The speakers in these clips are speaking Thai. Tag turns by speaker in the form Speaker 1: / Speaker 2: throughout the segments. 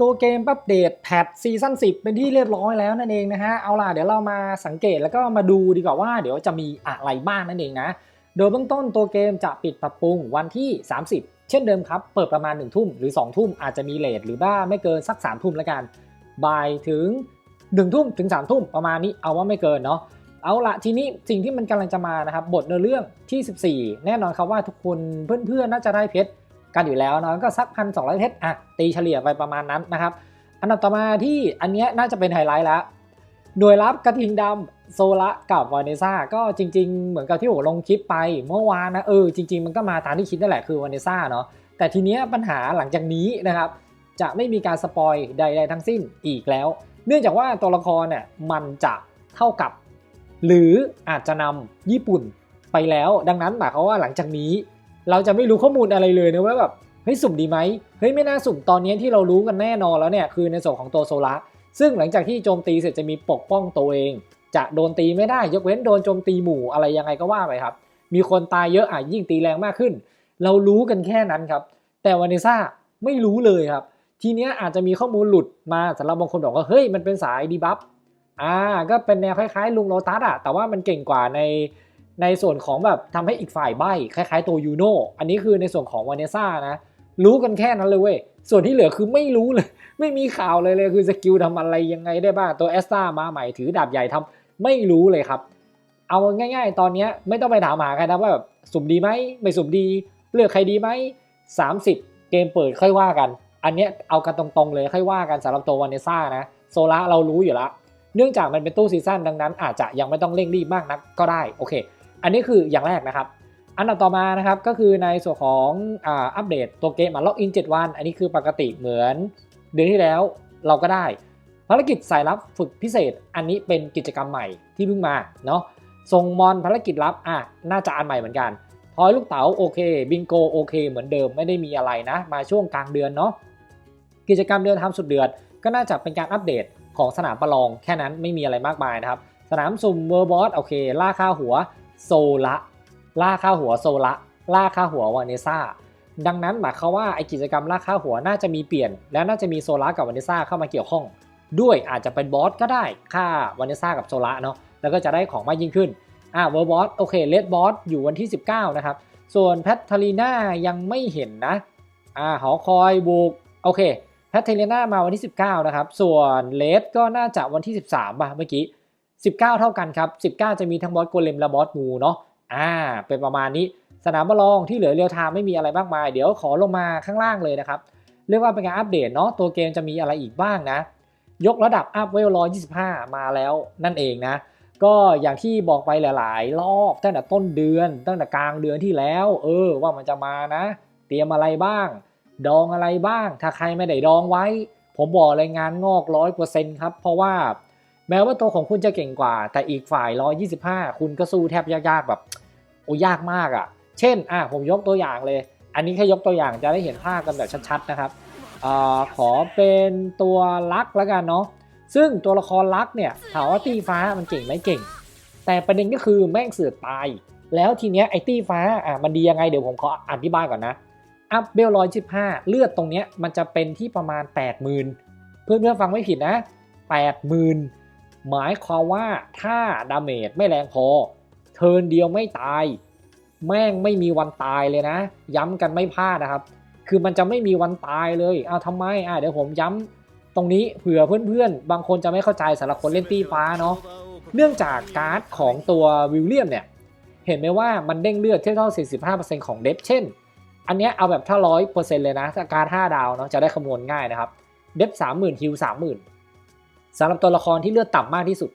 Speaker 1: ตัวเกมอัปเดตแพทซีซั่น10 เป็นที่เรียบร้อยแล้วนั่นเองนะฮะ เอาล่ะ เดี๋ยวเรามาสังเกตแล้วก็มาดูดีกว่าว่าเดี๋ยวจะมีอะไรบ้างนั่นเองนะ โดยเบื้องต้นตัวเกมจะปิดปรับปรุงวันที่ 30 เช่นเดิมครับ เปิดประมาณ 1 ทุ่มหรือ 2 ทุ่มอาจจะมีเลทหรือว่าไม่เกินสัก 3 ทุ่มแล้วกัน บ่ายถึง 1 ทุ่มถึง 3 ทุ่มประมาณนี้เอาว่าไม่เกินเนาะ เอาละทีนี้สิ่งที่มันกำลังจะมานะครับบทเนื้อเรื่องที่ 14 แน่นอนครับว่าทุกคนเพื่อนๆน่าจะได้เพชร กันอยู่แล้วเนาะก็สักพันสองเพชรอะตีเฉลี่ยไปประมาณนั้นนะครับ อันดับต่อมาที่อันนี้น่าจะเป็นไฮไลท์แล้วหน่วยรับกระทิงดำโซละกับวาเนซ่าก็จริง ๆ เหมือนกับที่ผมลงคลิปไปเมื่อวานนะเออจริง ๆ มันก็มาตามที่คิดนั่นแหละคือวาเนซ่าเนาะแต่ทีเนี้ยปัญหาหลังจากนี้นะครับ จะไม่มีการสปอยใด ๆ ทั้งสิ้นอีกแล้ว เนื่องจากว่าตัวละครเนี่ยมันจะเท่ากับ หรืออาจจะนำญี่ปุ่นไปแล้ว ดังนั้นหมายความว่าหลังจากนี้ เราจะไม่รู้ข้อมูลอะไรเลยนะว่าแบบเฮ้ยสุ่มดีไหมเฮ้ยไม่น่าสุ่มตอนนี้ที่เรารู้กันแน่นอนแล้วเนี่ยคือในส่วนของตัวโซละซึ่งหลังจากที่โจมตีเสร็จจะมีปกป้องตัวเอง จะโดนตีไม่ได้ยกเว้นโดนโจมตีหมู่อะไรยังไงก็ว่าไปครับ มีคนตายเยอะอะยิ่งตีแรงมากขึ้น เรารู้กันแค่นั้นครับ แต่วานิซ่าไม่รู้เลยครับ ทีเนี้ยอาจจะมีข้อมูลหลุดมาสำหรับบางคนบอกว่าเฮ้ยมันเป็นสายดีบัฟอ่าก็เป็นแนวคล้ายๆ ลุงโลตัสอะแต่ว่ามันเก่งกว่าใน ในส่วนของแบบทำให้อีกฝ่ายใบ้คล้ายๆตัวยูโนอันนี้คือในส่วนของวานเนซ่านะรู้กันแค่นั้นเลยเว้ยส่วนที่เหลือคือไม่รู้เลย ไม่มีข่าวเลยเลยคือสกิลทำอะไรยังไงได้บ้างตัวแอสตามาใหม่ถือดาบใหญ่ทำไม่รู้เลยครับ เอาง่าย ๆ ตอนนี้ไม่ต้องไปถามหาใครนะว่าแบบสุ่มดีไหมไม่สุ่มดี เลือกใครดีไหม30 เกมเปิดค่อยว่ากัน อันเนี้ยเอากันตรงๆเลยค่อยว่ากันสำหรับตัววานเนซ่านะโซล่าเรารู้อยู่ล้วเนื่องจากมันเป็นตู้ซีซั่นดังนั้นอาจจะยังไม่ต้องเร่งรีบมากนักก็ได้โอเค อันนี้คืออย่างแรกนะครับ อันดับต่อมานะครับก็คือในส่วนของอัปเดตตัวเกมมาล็อกอิน 7 วัน อันนี้คือปกติเหมือนเดือนที่แล้วเราก็ได้ ภารกิจสายลับฝึกพิเศษ อันนี้เป็นกิจกรรมใหม่ที่เพิ่งมาเนาะส่งมอนภารกิจลับอะน่าจะอันใหม่เหมือนกันพอยลูกเต๋าโอเคบิงโกโอเค เหมือนเดิมไม่ได้มีอะไรนะ มาช่วงกลางเดือนเนาะกิจกรรมเดือนทำสุดเดือนก็น่าจะเป็นการอัปเดตของสนามประลอง แค่นั้นไม่มีอะไรมากมายนะครับ สนามสุ่มเวอร์บอสโอเคล่าค่าหัว โซละล่าค่าหัวโซละล่าค่าหัววาเนซ่าดังนั้นหมายความว่าไอกิจกรรมล่าค่าหัวน่าจะมีเปลี่ยน และน่าจะมีโซละกับวาเนซ่าเข้ามาเกี่ยวข้อง ด้วยอาจจะเป็นบอสก็ได้ค่าวาเนซ่ากับโซละเนาะแล้วก็จะได้ของมากยิ่งขึ้นอ่าเวอร์บอสโอเคเลดบอสอยู่วันที่ 19 นะครับ ส่วนแพทเทอรีนายังไม่เห็นนะอ่าหอคอยบุกโอเคแพทเทเลนามาวันที่ 19 นะครับ ส่วนเลสก็น่าจะวันที่ 13ป่ะเมื่อกี้ 19 เท่ากันครับ 19 จะมีทั้งบอสโกเลมและบอสงูเนาะอ่าเป็นประมาณนี้สนามประลองที่เหลือเรียวไทม์ไม่มีอะไรมากมาย เดี๋ยวขอลงมาข้างล่างเลยนะครับ เรียกว่าเป็นการอัปเดตเนาะตัวเกมจะมีอะไรอีกบ้างนะ ยกระดับอัพเวล125มาแล้วนั่นเองนะ ก็อย่างที่บอกไปหลาย ๆ รอบตั้งแต่ต้นเดือน ตั้งแต่กลางเดือนที่แล้ว เออว่ามันจะมานะ เตรียมอะไรบ้าง ดองอะไรบ้าง ถ้าใครไม่ได้ดองไว้ ผมบอกเลยงานงอกร้อยเปอร์เซ็นต์ครับ เพราะว่า แม้ว่าตัวของคุณจะเก่งกว่า แต่อีกฝ่าย 125 คุณก็สู้แทบยากๆแบบโอ้ยากมากอะ่ะ เช่นอะผมยกตัวอย่างเลย อันนี้แค่ยกตัวอย่างจะได้เห็นภาพกันแบบชัดๆนะครับอขอเป็นตัวลักแล้วกันเนาะซึ่งตัวละครลักเนี่ยถามว่าตีฟ้ามันเก่งไหมเก่ง แต่ประเด็นก็คือแม่งเสือตาย แล้วทีเนี้ยไอ้ตีฟ้าอะมันดียังไงเดี๋ยวผมขออธิบายก่อนนะอัพเบลร้อยสิบห้าเลือดตรงเนี้ยมันจะเป็นที่ประมาณ 8 0,000 เพื่อนเพื่อนฟังไม่ผิดนะ 80,000 หมายความว่าถ้าดาเมจไม่แรงพอ เทินเดียวไม่ตาย แม่งไม่มีวันตายเลยนะ ย้ำกันไม่พลาดนะครับ คือมันจะไม่มีวันตายเลยเอาทำไมอะเดี๋ยวผมย้ำตรงนี้เผื่อเพื่อนๆ บางคนจะไม่เข้าใจสำหรับคนเล่นตีฟ้าเนาะเนื่องจากการ์ดของตัววิลเลียมเนี่ยเห็นไหมว่ามันเด้งเลือดเทียบเท่า 45%ของเดฟเช่น อันเนี้ยเอาแบบถ้าร้อยเปอร์เซ็นต์เลยนะ การห้าดาวเนาะจะได้คำนวณง่ายนะครับ เดฟสามหมื่นฮิวสามหมื่น สำหรับตัวละครที่เลือดต่ำมากที่สุด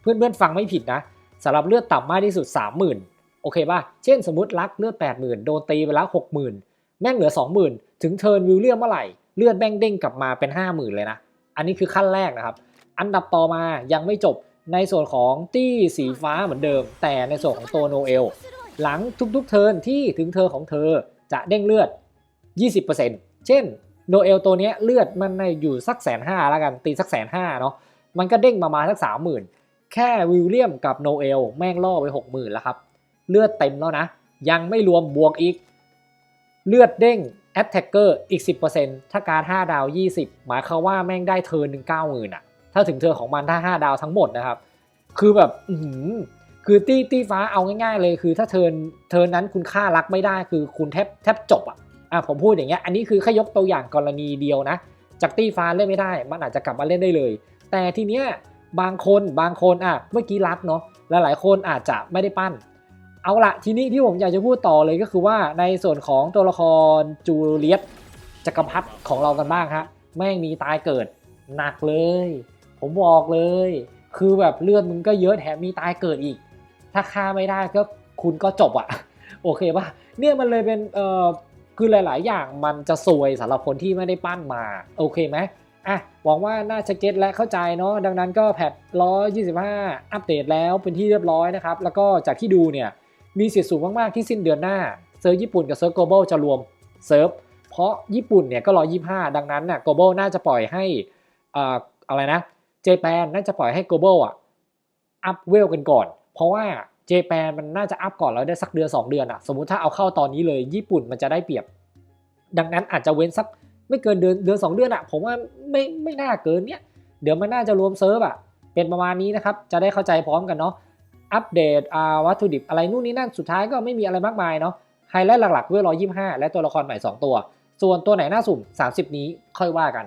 Speaker 1: เพื่อนๆฟังไม่ผิดนะสำหรับเลือดต่ำมากที่สุดสามหมื่นโอเคป่ะ เช่นสมมติลักเลือดแปดหมื่นโดนตีไปแล้วหกหมื่นแม่งเหลือสองหมื่นถึงเทิร์นวิลเลียมเมื่อไหร่ เลือดแม่งเด้งกลับมาเป็นห้าหมื่นเลยนะ อันนี้คือขั้นแรกนะครับ อันดับต่อมายังไม่จบในส่วนของตี้สีฟ้าเหมือนเดิม แต่ในส่วนของตัวโนเอล หลังทุกๆเทิร์นที่ถึงเธอของเธอจะเด้งเลือด 20%เช่น โนเอลตัวเนี้ยเลือดมันในอยู่สักแสนห้าแล้วกันตีสักแสนห้าเนาะมันก็เด้งประมาณสักสามหมื่นแค่วิลเลียมกับโนเอลแม่งล่อไปหกหมื่นแล้วครับ เลือดเต็มแล้วนะ ยังไม่รวมบวกอีก เลือดเด้งแ Attacker อีก 10%ถ้าการด5ดาว 20 หมายความว่าแม่งได้เทิร์นหนึ่งเก้าหมื่นอะถ้าถึงเทิร์นของมันถ้า 5 ดาวทั้งหมดนะครับ คือแบบอืคือตี้ตี้ฟ้าเอาง่ายๆเลย คือถ้าเทิร์นเทิร์นนั้นคุณค่ารักไม่ได้คือคุณแทบแทบจบอะ อะผมพูดอย่างเงี้ยอันนี้คือแค่ยกตัวอย่างกรณีเดียวนะ จากตี้ฟ้าเล่นไม่ได้ มันอาจจะกลับมาเล่นได้เลย แต่ทีเนี้ยบางคนบางคนอะเมื่อกี้รัดเนาะลหลายๆคนอาจจะไม่ได้ปั้น เอาละทีนี้ที่ผมอยากจะพูดต่อเลยก็คือว่าในส่วนของตัวละครจูเลียตจักรพรรดิของเรากันบ้างฮะแม่งมีตายเกิดหนักเลย ผมบอกเลย คือแบบเลือดมึงก็เยอะแถมมีตายเกิดอีก ถ้าฆ่าไม่ได้ก็คุณก็จบอะโอเคปะเนี่ยมันเลยเป็นเอ่อ คือหลาย ๆ อย่างมันจะซวยสำหรับคนที่ไม่ได้ปั้นมาโอเคไหมอะหวังว่าน่าจะเก็ตและเข้าใจเนาะดังนั้นก็แพท125อัปเดตแล้วเป็นที่เรียบร้อยนะครับ แล้วก็จากที่ดูเนี่ยมีสิทธิ์สูงมาก ๆ ที่สิ้นเดือนหน้าเซิร์ฟญี่ปุ่นกับเซิร์ฟ global จะรวมเซิร์ฟเพราะญี่ปุ่นเนี่ยก็รอ25ดังนั้นน่ะ global น่าจะปล่อยให้อ่าอะไรนะเจแปนน่าจะปล่อยให้ global อะอัพเวลกันก่อน เพราะว่า เจแปนมันน่าจะอัพก่อนแล้วได้สักเดือน 2 เดือนอะสมมุติถ้าเอาเข้าตอนนี้เลยญี่ปุ่นมันจะได้เปรียบ ดังนั้นอาจจะเว้นสักไม่เกินเดือนเดือน 2 เดือนอะผมว่าไม่ไม่น่าเกินเนี้ยเดี๋ยวมันน่าจะรวมเซิร์ฟอะเป็นประมาณนี้นะครับจะได้เข้าใจพร้อมกันเนาะอัปเดตอาวัตถุดิบอะไรนู่นนี่นั่นสุดท้ายก็ไม่มีอะไรมากมายเนาะไฮไลท์หลักๆเวล125และตัวละครใหม่ 2 ตัว ส่วนตัวไหนน่าสุ่ม 30 นี้ค่อยว่ากัน